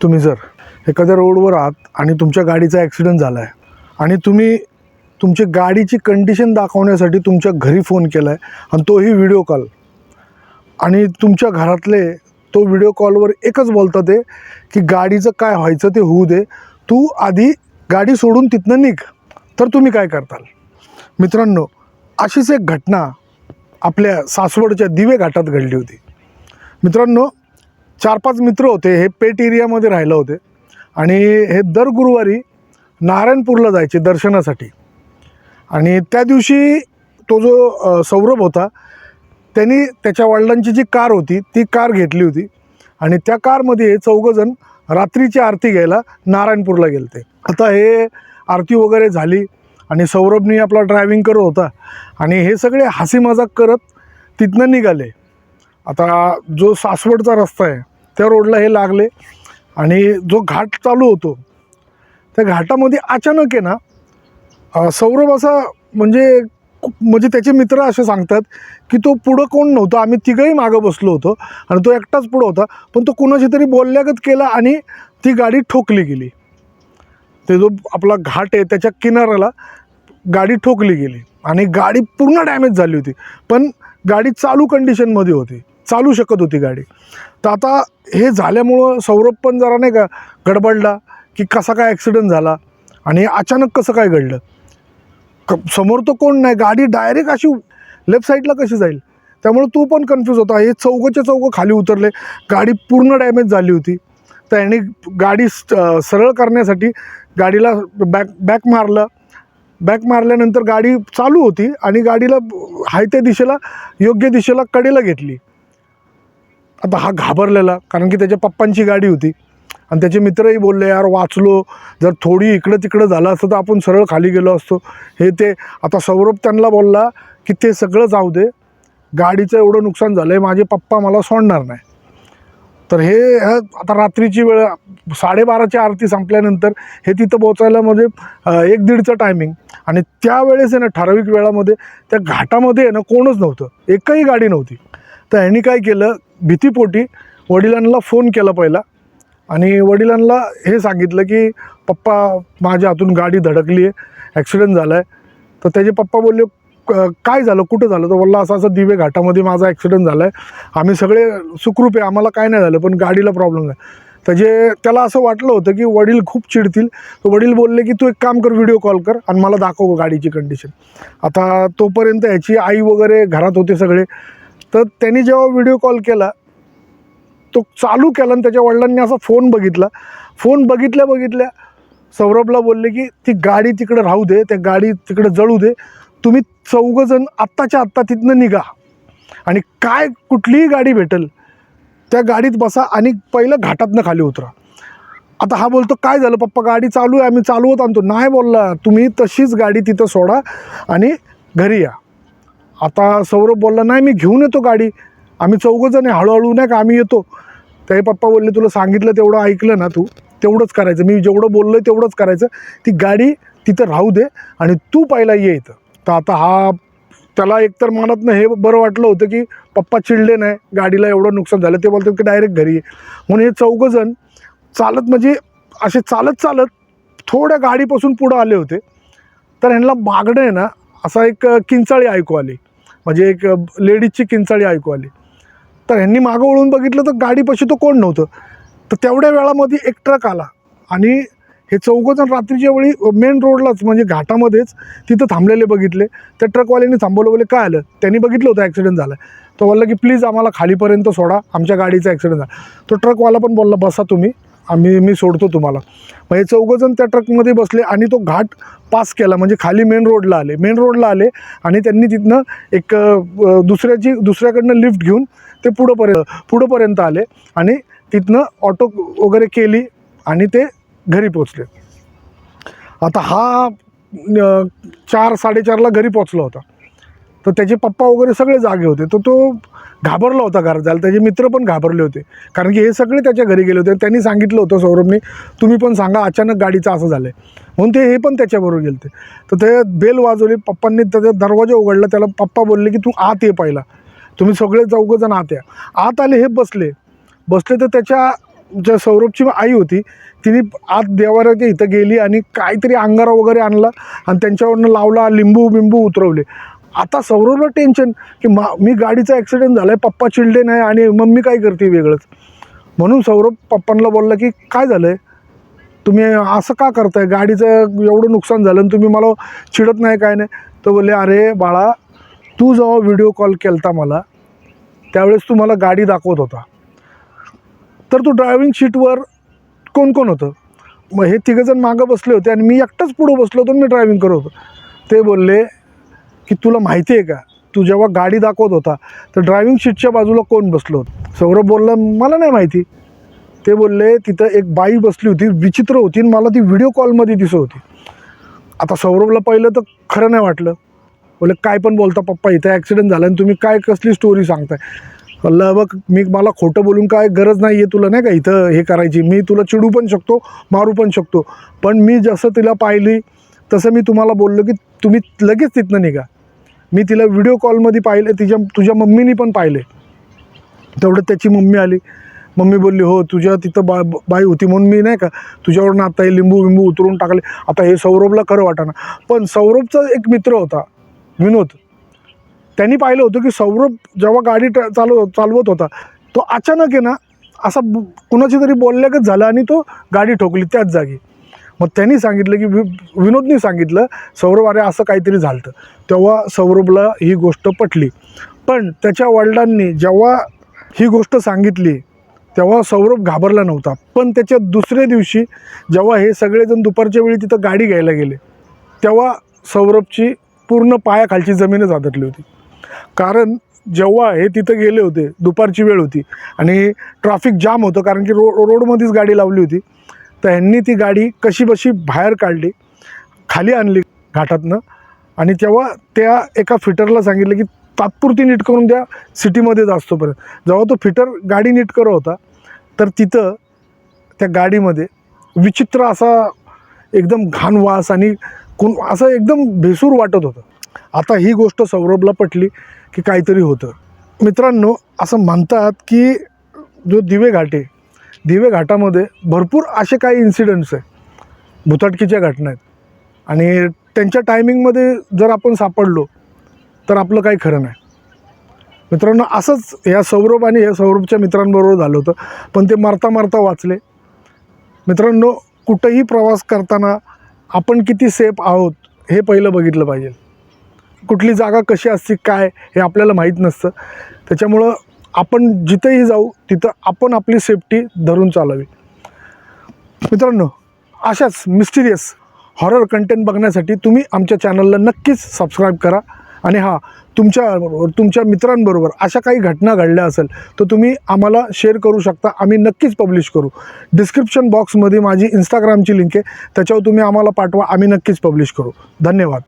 तुम्ही जर एखाद्या रोडवर आहात आणि तुमच्या गाडीचा ॲक्सिडेंट झाला आहे आणि तुम्ही तुमची गाडीची कंडिशन दाखवण्यासाठी तुमच्या घरी फोन केला आहे आणि तोही व्हिडिओ कॉल. आणि तुमच्या घरातले तो व्हिडिओ कॉलवर एकच बोलतात ते की गाडीचं काय व्हायचं ते होऊ दे. तू आधी गाडी सोडून तिथनं निघ. तर तुम्ही काय करताल? मित्रांनो अशीच एक घटना आपल्या सासवडच्या दिवे घाटात घडली होती. मित्रांनो चार पाच मित्र होते हे पेट एरियामध्ये राहिले होते. आणि हे दर गुरुवारी नारायणपूरला जायचे दर्शनासाठी. आणि त्या दिवशी तो जो सौरभ होता त्यांनी त्याच्या वडिलांची जी कार होती ती कार घेतली होती. आणि त्या कारमध्ये हे चौघंजण रात्रीची आरती घ्यायला नारायणपूरला गेले होते आता हे आरती वगैरे झाली आणि सौरभनी आपला ड्रायव्हिंग करत होता. आणि हे सगळे हसी मजाक करत तिथनं निघाले. आता जो सासवडचा रस्ता आहे त्या रोडला हे लागले आणि जो घाट चालू होतो त्या घाटामध्ये अचानक आहे ना सौरभ असा म्हणजे म्हणजे त्याचे मित्र असे सांगतात की तो पुढं कोण नव्हता आम्ही तिघंही मागं बसलो होतो आणि तो एकटाच पुढं होता पण तो कुणाशी तरी बोलल्यागत केला आणि ती गाडी ठोकली गेली. ते जो आपला घाट आहे त्याच्या किनाऱ्याला गाडी ठोकली गेली आणि गाडी पूर्ण डॅमेज झाली होती पण गाडी चालू कंडिशनमध्ये होती. चालू शकत होती गाडी. तर आता हे झाल्यामुळं सौरभ पण जरा नाही का गडबडला की कसा काय ॲक्सिडेंट झाला आणि अचानक कसं काय घडलं? क समोर तर कोण नाही गाडी डायरेक्ट अशी लेफ्ट साईडला कशी जाईल? त्यामुळे तू पण कन्फ्यूज होता. हे चौघंच्या चौघं खाली उतरले गाडी पूर्ण डॅमेज झाली होती. तर यांनी गाडी स- सरळ करण्यासाठी गाडीला बॅक बॅक मारलं. बॅक मारल्यानंतर गाडी चालू होती आणि गाडीला हायत्या दिशेला योग्य दिशेला कडेला घेतली. आता हा घाबरलेला कारण की त्याच्या पप्पांची गाडी होती. आणि त्याचे मित्रही बोलले यार वाचलो. जर थोडी इकडं तिकडं झालं असतं तर आपण सरळ खाली गेलो असतो. हे ते आता सौरभ त्यांना बोलला की ते सगळं जाऊ दे. गाडीचं एवढं नुकसान झालं आहे माझे पप्पा मला सोडणार नाही. तर हे ह्या- आता रात्रीची वेळ साडेबाराची आरती संपल्यानंतर हे तिथं पोचायला म्हणजे एक दीडचं टायमिंग आणि त्यावेळेस आहे ना ठराविक वेळामध्ये त्या घाटामध्ये आहे ना कोणच नव्हतं. एकही गाडी नव्हती. तर ह्यांनी काय केलं? भीतीपोटी वडिलांना फोन केला पहिला. आणि वडिलांना हे सांगितलं की पप्पा माझ्या हातून गाडी धडकली आहे ॲक्सिडेंट झाला आहे तर त्याचे पप्पा बोलले "क- काय झालं? कुठं झालं? तर बोलला असं असं दिवे घाटामध्ये माझा ॲक्सिडेंट झाला आहे आम्ही सगळे सुखरूप आहे. आम्हाला काय नाही झालं पण गाडीला प्रॉब्लेम आहे त्याचे त्याला असं वाटलं होतं की वडील खूप चिडतील. तर वडील बोलले की तू एक काम कर व्हिडिओ कॉल कर आणि मला दाखव गाडीची कंडिशन आता तोपर्यंत ह्याची आई वगैरे घरात होते सगळे. तर त्यांनी जेव्हा व्हिडिओ कॉल केला तो चालू केला आणि त्याच्या वडिलांनी असा फोन बघितला. फोन बघितल्या बघितल्या सौरभला बोलले की ती गाडी तिकडे राहू दे त्या गाडी तिकडे जळू दे. तुम्ही चौघंजण आत्ताच्या आत्ता तिथनं निघा. आणि काय कुठलीही गाडी भेटेल त्या गाडीत बसा आणि पहिलं घाटातनं खाली उतरा. आता हा बोलतो काय झालं पप्पा? गाडी चालू आहे आम्ही चालवत आणतो. नाही बोलला तुम्ही तशीच गाडी तिथं सोडा आणि घरी या. आता सौरभ बोलला नाही मी घेऊन येतो गाडी. आम्ही चौघंजण आहे हळूहळू नाही का आम्ही येतो. ते पप्पा बोलले तुला सांगितलं तेवढं ऐकलं ना तू तेवढंच करायचं. मी जेवढं बोललो तेवढंच करायचं. ती गाडी तिथं राहू दे आणि तू पहिला ये इथं. तर आता हा त्याला एकतर मनातनं हे बरं वाटलं होतं की पप्पा चिडले नाही गाडीला एवढं नुकसान झालं. ते बोलतात की डायरेक्ट घरी ये. म्हणून हे चौघंजण चालत म्हणजे असे चालत चालत थोड्या गाडीपासून पुढं आले होते. तर ह्यांना मागणं आहे ना असा एक किंचाळी ऐकू आली. म्हणजे एक लेडीजची किंचाळी ऐकू आली. तर ह्यांनी मागं वळून बघितलं तर गाडीपाशी तो कोण नव्हतं. तर तेवढ्या वेळामध्ये एक ट्रक आला आणि हे चौघंजण रात्रीच्या वेळी मेन रोडलाच म्हणजे घाटामध्येच तिथं थांबलेले बघितले. त्या ट्रकवाल्यांनी थांबवलं बोले काय आलं? त्यांनी बघितलं होतं ॲक्सिडेंट झाला. तो बोलला की प्लीज आम्हाला खालीपर्यंत सोडा आमच्या गाडीचा ॲक्सिडेंट झाला. तो ट्रकवाला पण बोलला बसा तुम्ही. आम्ही मी सोडतो तुम्हाला. मग हे चौघंजण त्या ट्रकमध्ये बसले आणि तो घाट पास केला म्हणजे खाली मेन रोडला आले. मेन रोडला आले आणि त्यांनी तिथनं एक दुसऱ्याची दुसऱ्याकडनं लिफ्ट घेऊन ते पुढंपर्यंत पुढंपर्यंत आले आणि तिथनं ऑटो वगैरे केली आणि ते घरी पोचले आता हा चार साडेचारला घरी पोचला होता. तर त्याचे पप्पा वगैरे सगळे जागे होते. तर तो घाबरला होता घरात जायला. त्याचे मित्र पण घाबरले होते. कारण की हे सगळे त्याच्या घरी गेले होते. त्यांनी सांगितलं होतं सौरभनी तुम्ही पण सांगा अचानक गाडीचं असं झालं आहे म्हणून ते हे पण त्याच्याबरोबर गेले होते. तर ते बेल वाजवली. पप्पांनी त्याचा दरवाजा उघडला. त्याला पप्पा बोलले की तू आत ये पाहिला. तुम्ही सगळे चौघंजण आत या. आत आले हे बसले. बसले तर त्याच्या ज्या सौरभची आई होती तिने आत देवाऱ्याच्या इथं गेली आणि काहीतरी अंगारा वगैरे आणला आणि त्यांच्यावरनं लावला लिंबू बिंबू उतरवले. आता सौरवला टेन्शन की मा मी गाडीचा ॲक्सिडेंट झाला आहे पप्पा चिल्ड्रेन नाही आणि मम्मी काय करते वेगळंच. म्हणून सौरभ पप्पांना बोलला की काय झालं आहे तुम्ही असं का करताय? गाडीचं एवढं नुकसान झालं आणि तुम्ही मला चिडत नाही काय नाही? तर बोलले अरे बाळा तू जेव्हा व्हिडिओ कॉल केलता मला त्यावेळेस तू मला गाडी दाखवत होता. तर तू ड्रायव्हिंग शीटवर कोण कोण होतं? मग हे तिघंजण मागं बसले होते आणि मी एकटाच पुढं बसलो होतो मी ड्रायव्हिंग करत होतो. ते बोलले की तुला माहिती आहे का? तू जेव्हा गाडी दाखवत होता तर ड्रायव्हिंग सीटच्या बाजूला कोण बसलो सौरभ बोलला मला नाही माहिती. ते बोलले तिथं एक बाई बसली होती विचित्र होती आणि मला ती व्हिडिओ कॉलमध्ये दिसत होती. आता सौरभला पहिलं तर खरं नाही वाटलं. बोले काय पण बोलता पप्पा इथं ॲक्सिडेंट झाला आणि तुम्ही काय कसली स्टोरी सांगताय? म्हणलं बघ मी मला खोटं बोलून काय गरज नाही आहे तुला नाही का इथं हे करायची. मी तुला चिडू पण शकतो मारू पण शकतो. पण मी जसं तिला पाहिली तसं मी तुम्हाला बोललो की तुम्ही लगेच तिथनं निघा. मी तिला व्हिडिओ कॉलमध्ये पाहिलं तिच्या तुझ्या मम्मीनी पण पाहिले. तेवढं त्याची मम्मी आली. मम्मी बोलली हो तुझ्या तिथं बा बाई होती म्हणून मी नाही का तुझ्यावरून आता हे लिंबू विंबू उतरून टाकले. आता हे सौरभला खरं वाटाना. पण सौरभचा एक मित्र होता विनोद. त्यांनी पाहिलं होतं की सौरभ जेव्हा गाडी ट- चालव चालवत होता तो अचानक आहे ना असा कुणाची तरी बोलल्यागत झाला आणि तो गाडी ठोकली त्याच जागी. मग त्यांनी सांगितलं की वि विनोदनी सांगितलं सौरभ अरे असं काहीतरी झालं तेव्हा सौरभला ही गोष्ट पटली. पण त्याच्या वडिलांनी जेव्हा ही गोष्ट सांगितली तेव्हा सौरभ घाबरला नव्हता. पण त्याच्या दुसऱ्या दिवशी जेव्हा हे सगळेजण दुपारच्या वेळी तिथं गाडी घ्यायला गेले तेव्हा सौरभची पूर्ण पायाखालची जमीनच आदटली होती. कारण जेव्हा हे तिथं गेले होते दुपारची वेळ होती आणि ट्रॅफिक जाम होतं कारण की रो रोडमध्येच गाडी लावली होती तर ह्यांनी ती गाडी कशी बशी बाहेर काढली खाली आणली घाटातनं. आणि तेव्हा त्या एका फिटरला सांगितलं की तात्पुरती नीट करून द्या सिटीमध्ये असतोपर्यंत जेव्हा तो फिटर गाडी नीट करत होता तर तिथं त्या गाडीमध्ये विचित्र असा एकदम घाण वास आणि कोण असं एकदम भेसूर वाटत होतं. आता ही गोष्ट सौरभला पटली की काहीतरी होतं. मित्रांनो असं म्हणतात की जो दिवे घाटे दिवे घाटामध्ये भरपूर असे काही इन्सिडेंट्स आहे. भुताटकीच्या घटना आहेत. आणि त्यांच्या टायमिंगमध्ये जर आपण सापडलो तर आपलं काही खरं नाही. मित्रांनो असंच या सौरभ आणि या सौरभच्या मित्रांबरोबर झालं होतं. पण ते मारता मारता वाचले. मित्रांनो कुठंही प्रवास करताना आपण किती सेफ आहोत हे पहिलं बघितलं पाहिजे. कुठली जागा कशी असते काय हे आपल्याला माहीत नसतं. त्याच्यामुळं आपण जिथेही जाऊ तिथं आपण आपली सेफ्टी धरून चालावी. मित्रांनो अशाच मिस्टिरियस हॉरर कंटेंट बघण्यासाठी तुम्ही आमच्या चॅनलला नक्कीच सबस्क्राईब करा. आणि हां तुमच्या तुमच्या मित्रांबरोबर अशा काही घटना घडल्या असेल तर तुम्ही आम्हाला शेअर करू शकता. आम्ही नक्कीच पब्लिश करू. डिस्क्रिप्शन बॉक्समध्ये माझी इंस्टाग्रामची लिंक आहे. त्याच्यावर तुम्ही आम्हाला पाठवा. आम्ही नक्कीच पब्लिश करू. धन्यवाद.